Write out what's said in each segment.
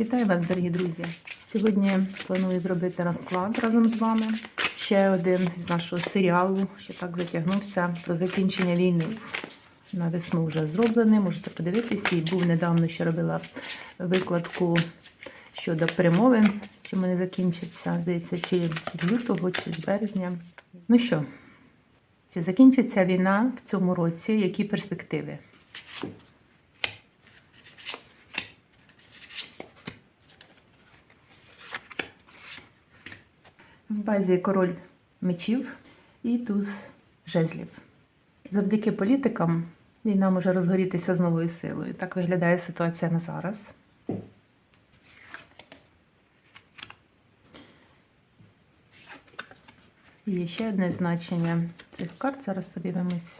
Вітаю вас, дорогі друзі! Сьогодні планую зробити розклад разом з вами. Ще один з нашого серіалу, що так затягнувся про закінчення війни. На весну вже зроблений, можете подивитися. І був недавно, що робила викладку щодо перемовин, чим вони закінчаться, здається, чи з лютого, чи з березня. Ну що, чи закінчиться війна в цьому році? Які перспективи? В базі король мечів і туз жезлів. Завдяки політикам війна може розгорітися з новою силою. Так виглядає ситуація на зараз. Є ще одне значення цих карт. Зараз подивимось.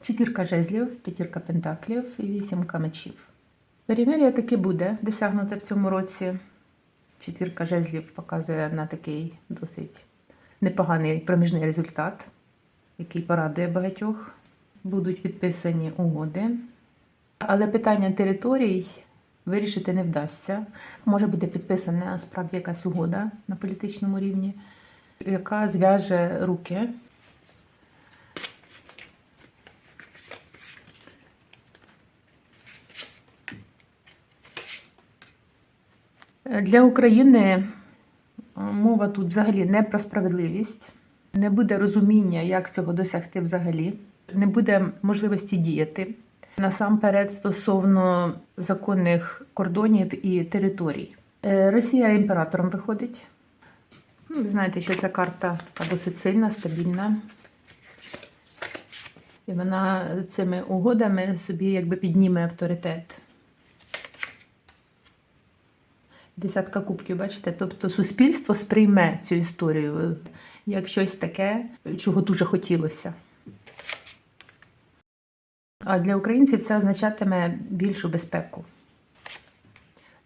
Четірка жезлів, п'ятірка пентаклів і вісімка мечів. Перемир'я таки буде досягнуте в цьому році. Четвірка жезлів показує на такий досить непоганий проміжний результат, який порадує багатьох. Будуть підписані угоди. Але питання територій вирішити не вдасться. Може бути підписана справді якась угода на політичному рівні, яка зв'яже руки. Для України е, мова тут взагалі не про справедливість, не буде розуміння, як цього досягти взагалі, не буде можливості діяти насамперед стосовно законних кордонів і територій. Е, Росія імператором виходить. Ну, Ви знаєте, що ця карта досить сильна, стабільна. І вона цими угодами собі якби підніме авторитет. Десятка кубків, бачите? Тобто суспільство сприйме цю історію як щось таке, чого дуже хотілося. А для українців це означатиме більшу безпеку.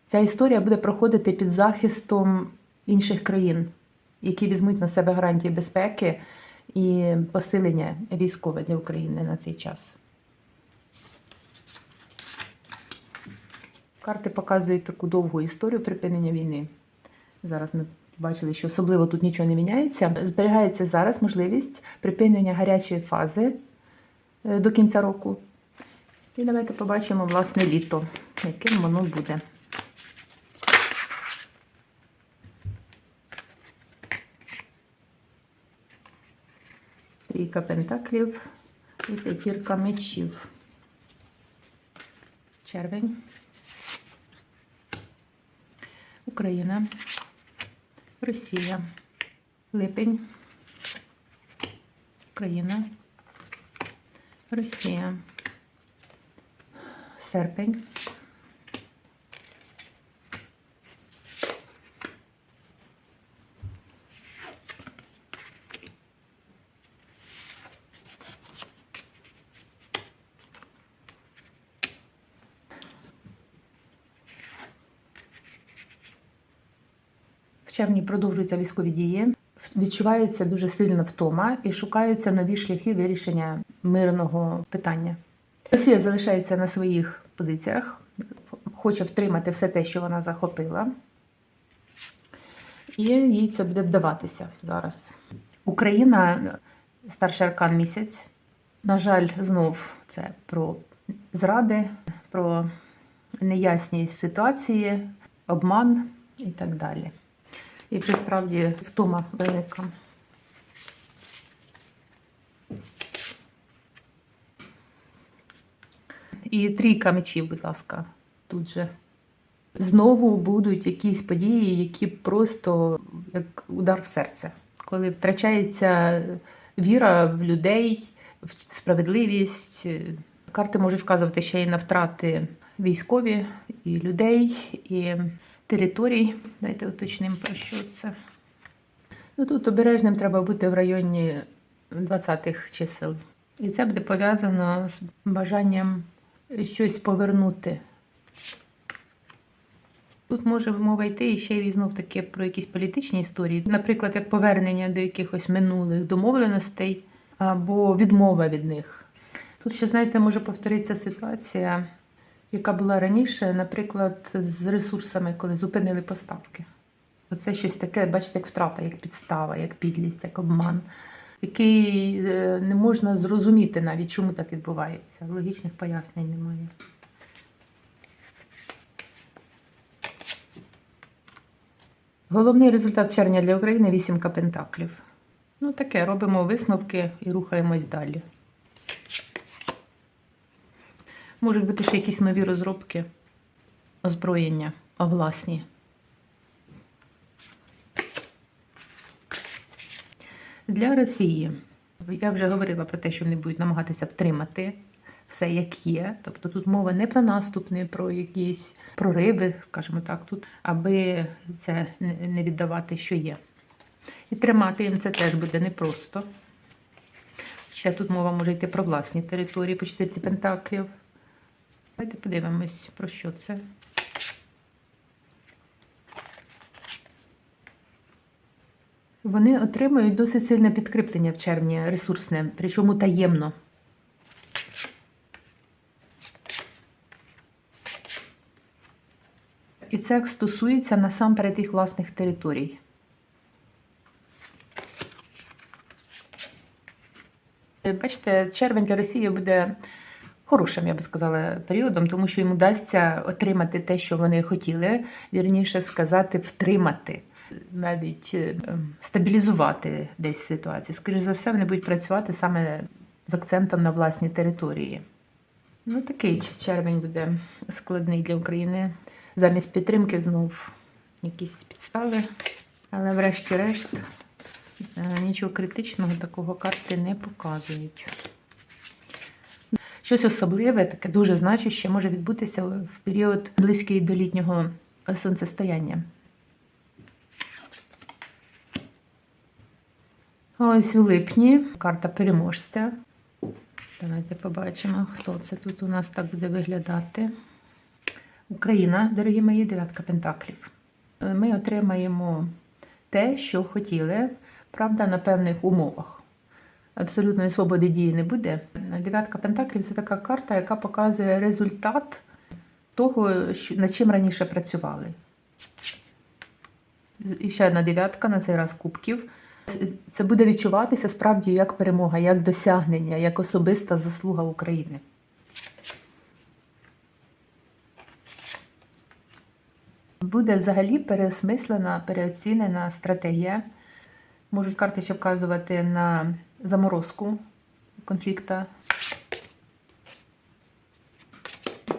Ця історія буде проходити під захистом інших країн, які візьмуть на себе гарантії безпеки і посилення військове для України на цей час. Карти показують таку довгу історію припинення війни. Зараз ми бачили, що особливо тут нічого не міняється. Зберігається зараз можливість припинення гарячої фази е, до кінця року. І давайте побачимо власне літо, яким воно буде. Трійка пентаклів і п'ятірка мечів. Червень. Україна, Росія, липень, Україна, Росія, серпень, Червні продовжуються військові дії. Відчувається дуже сильна втома і шукаються нові шляхи вирішення мирного питання. Росія залишається на своїх позиціях, хоче втримати все те, що вона захопила, і їй це буде вдаватися зараз. Україна старший аркан місяць. На жаль, знов це про зради, про неясність ситуації, обман і так далі. І це справді втома велика. І трійка мечів, будь ласка, тут же. Знову будуть якісь події, які просто як удар в серце, коли втрачається віра в людей, в справедливість. Карти можуть вказувати ще й на втрати військові, і людей, і територій. Дайте уточнимо, про що це. Ну, Тут обережним треба бути в районі 20-х чисел. І це буде пов'язано з бажанням щось повернути. Тут може мова йти і ще й знов таки про якісь політичні історії, наприклад, як повернення до якихось минулих домовленостей або відмова від них. Тут ще, знаєте, може повторитися ситуація, яка була раніше, наприклад, з ресурсами, коли зупинили поставки. Оце щось таке, бачите, як втрата, як підстава, як підлість, як обман, який е, не можна зрозуміти навіть, чому так відбувається. Логічних пояснень немає. Головний результат червня для України вісімка пентаклів. Ну, таке, робимо висновки і рухаємось далі. Можуть бути ще якісь нові розробки, озброєння, а власні. Для Росії я вже говорила про те, що вони будуть намагатися втримати все як є. Тобто тут мова не про наступ, не про якісь прориви, скажімо так, тут, аби це не віддавати, що є. І тримати їм це теж буде непросто. Ще тут мова може йти про власні території по чотирці пентаклів. Давайте подивимось, про що це. Вони отримують досить сильне підкріплення в червні ресурсне, причому таємно. І це стосується насамперед їх власних територій. Бачите, червень для Росії буде хорошим, я би сказала, періодом, тому що йому вдасться отримати те, що вони хотіли, вірніше сказати, втримати, навіть е, стабілізувати десь ситуацію. Скоріше за все, вони будуть працювати саме з акцентом на власній території. Ну, такий червень буде складний для України. Замість підтримки знов якісь підстави, але врешті-решт е, нічого критичного такого карти не показують. Щось особливе, таке дуже значуще може відбутися в період близький до літнього сонцестояння. Ось у липні карта переможця. Давайте побачимо, хто це тут у нас так буде виглядати. Україна, дорогі мої, дев'ятка пентаклів. Ми отримаємо те, що хотіли, правда, на певних умовах. Абсолютної свободи дії не буде. Дев'ятка пентаклів це така карта, яка показує результат того, над чим раніше працювали. І ще одна дев'ятка, на цей раз кубків. Це буде відчуватися справді як перемога, як досягнення, як особиста заслуга України. Буде взагалі переосмислена, переоцінена стратегія. Можуть карти ще вказувати на заморозку конфлікту.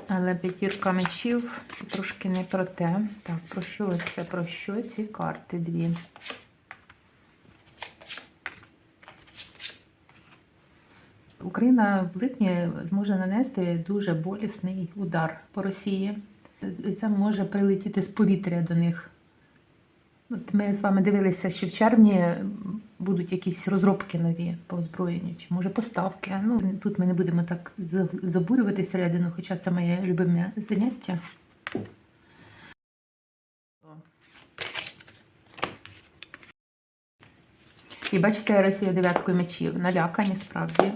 Але п'ятірка мечів трошки не про те. Так, про що це? Про що ці карти дві? Україна в липні зможе нанести дуже болісний удар по Росії. Це може прилетіти з повітря до них. От ми з вами дивилися, що в червні будуть якісь розробки нові по озброєнню, чи може поставки. Ну тут ми не будемо так за- забурюватись всередину, хоча це моє любиме заняття. І бачите, Росія дев'яткою мечів налякані справді.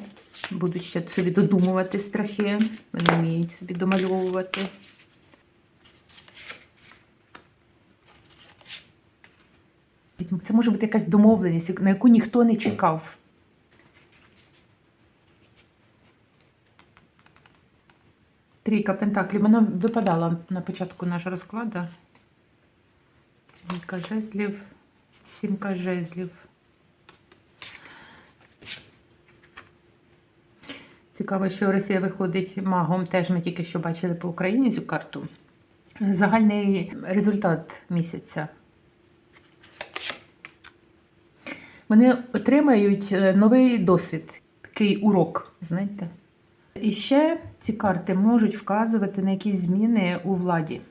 Будуть ще собі додумувати страхи, вони вміють собі домальовувати. Це може бути якась домовленість, на яку ніхто не чекав. Трійка пентаклів. Вона випадала на початку нашого розкладу. Двійка жезлів, сімка жезлів. Цікаво, що Росія виходить магом. Теж ми тільки що бачили по Україні цю карту. Загальний результат місяця. Вони отримають е, новий досвід, такий урок, знаєте. І ще ці карти можуть вказувати на якісь зміни у владі.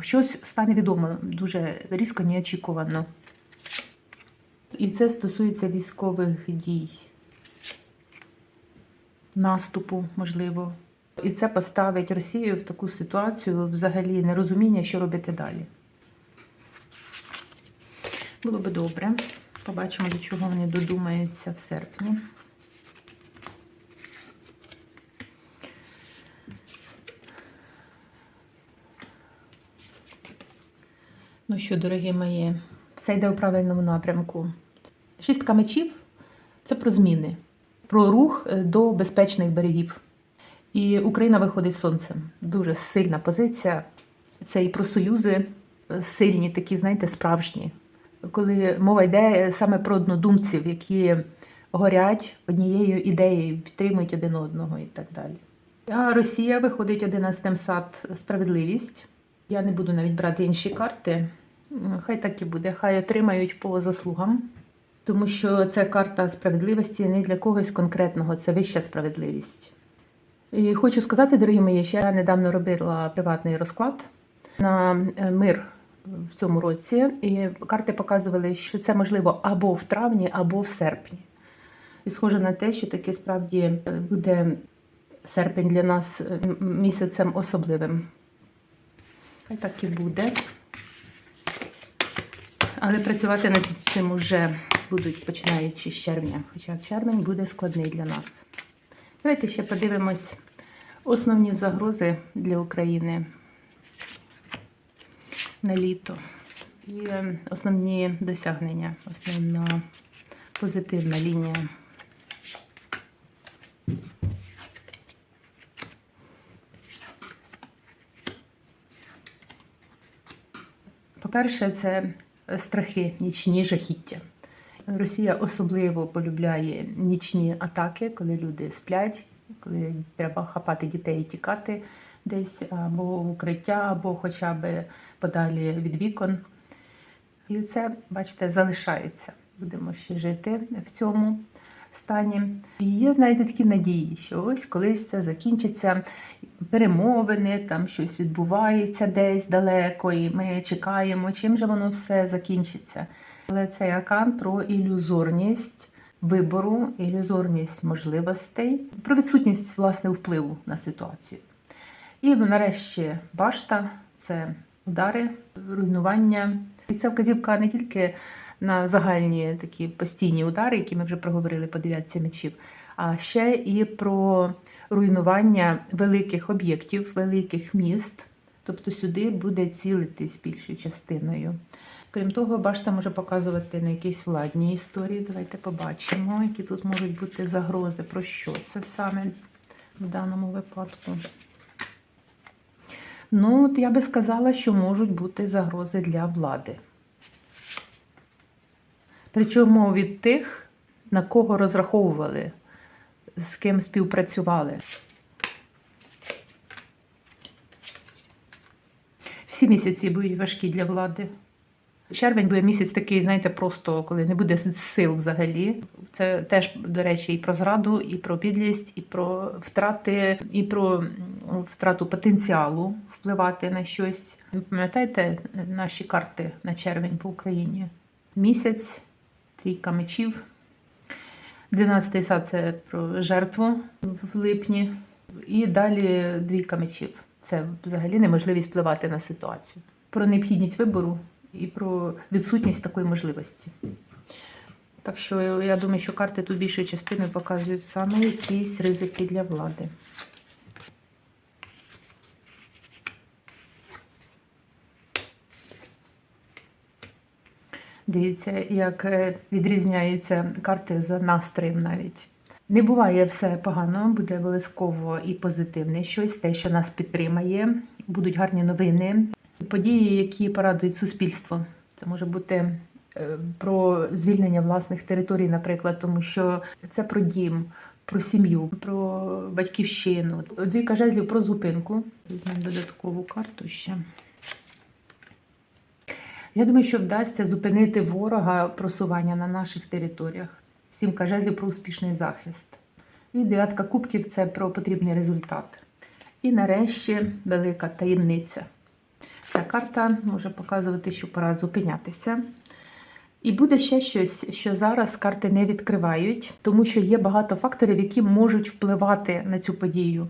Щось стане відомо дуже різко, неочікувано. І це стосується військових дій, наступу, можливо. І це поставить Росію в таку ситуацію взагалі нерозуміння, що робити далі. Було би добре. Побачимо, до чого вони додумаються в серпні. Ну що, дорогі мої, все йде у правильному напрямку. Шістка мечів це про зміни, про рух е, до безпечних берегів. І Україна виходить сонцем. Дуже сильна позиція. Це і про союзи е, сильні, такі, знаєте, справжні. Коли мова йде саме про однодумців, які горять однією ідеєю, підтримують один одного і так далі. А Росія виходить 11 сад справедливість. Я не буду навіть брати інші карти. Хай так і буде, хай отримають по заслугам, тому що це карта справедливості не для когось конкретного, це вища справедливість. І хочу сказати, дорогі мої, що я недавно робила приватний розклад на е, мир в цьому році, і карти показували, що це можливо або в травні, або в серпні. І схоже на те, що таки справді е, буде серпень для нас е, місяцем особливим. Хай так і буде. Але працювати над цим уже будуть починаючи з червня, хоча червень буде складний для нас. Давайте ще подивимось основні загрози для України на літо і е, основні досягнення, основна позитивна лінія. По-перше, це страхи, нічні жахіття. Росія особливо полюбляє нічні атаки, коли люди сплять, коли треба хапати дітей і тікати десь або укриття, або хоча б подалі від вікон. І це, бачите, залишається. Будемо ще жити в цьому стані. І є, знаєте, такі надії, що ось колись це закінчиться перемовини, там щось відбувається десь далеко, і ми чекаємо, чим же воно все закінчиться. Але цей аркан про ілюзорність вибору, ілюзорність можливостей, про відсутність власне впливу на ситуацію. І нарешті башта це удари, руйнування. І це вказівка не тільки на загальні такі постійні удари, які ми вже проговорили по дев'ятці мечів, а ще і про руйнування великих об'єктів, великих міст. Тобто сюди буде цілитись більшою частиною. Крім того, башта може показувати на якісь владні історії. Давайте побачимо, які тут можуть бути загрози. Про що це саме в даному випадку. Ну, от я би сказала, що можуть бути загрози для влади. Причому від тих, на кого розраховували, з ким співпрацювали. Всі місяці будуть важкі для влади. Червень буде місяць такий, знаєте, просто коли не буде сил взагалі. Це теж, до речі, і про зраду, і про підлість, і про втрати, і про втрату потенціалу впливати на щось. Пам'ятаєте наші карти на червень по Україні? Місяць, трійка мечів. 12 сад це про жертву в липні. І далі двійка мечів. Це взагалі неможливість впливати на ситуацію. Про необхідність вибору і про відсутність такої можливості. Так що я думаю, що карти тут більшою частиною показують саме якісь ризики для влади. Дивіться, як е, відрізняються карти за настроєм навіть. Не буває все погано, буде обов'язково і позитивне щось, те, що нас підтримає. Будуть гарні новини, події, які порадують суспільство. Це може бути е, про звільнення власних територій, наприклад, тому що це про дім, про сім'ю, про батьківщину. Двійка жезлів про зупинку. Візьмемо додаткову карту ще. Я думаю, що вдасться зупинити ворога просування на наших територіях. Сімка жезлів про успішний захист. І дев'ятка кубків це про потрібний результат. І нарешті велика таємниця. Ця карта може показувати, що пора зупинятися. І буде ще щось, що зараз карти не відкривають, тому що є багато факторів, які можуть впливати на цю подію.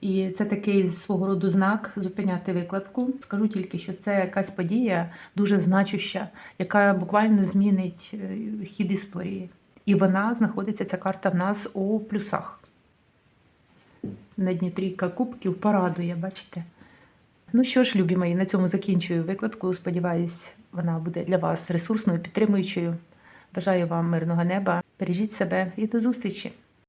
І це такий свого роду знак зупиняти викладку. Скажу тільки, що це якась подія дуже значуща, яка буквально змінить е, хід історії. І вона знаходиться, ця карта в нас у плюсах. На дні трійка кубків порадує, бачите? Ну що ж, любі мої, на цьому закінчую викладку. Сподіваюсь, вона буде для вас ресурсною, підтримуючою. Бажаю вам мирного неба. Бережіть себе і до зустрічі!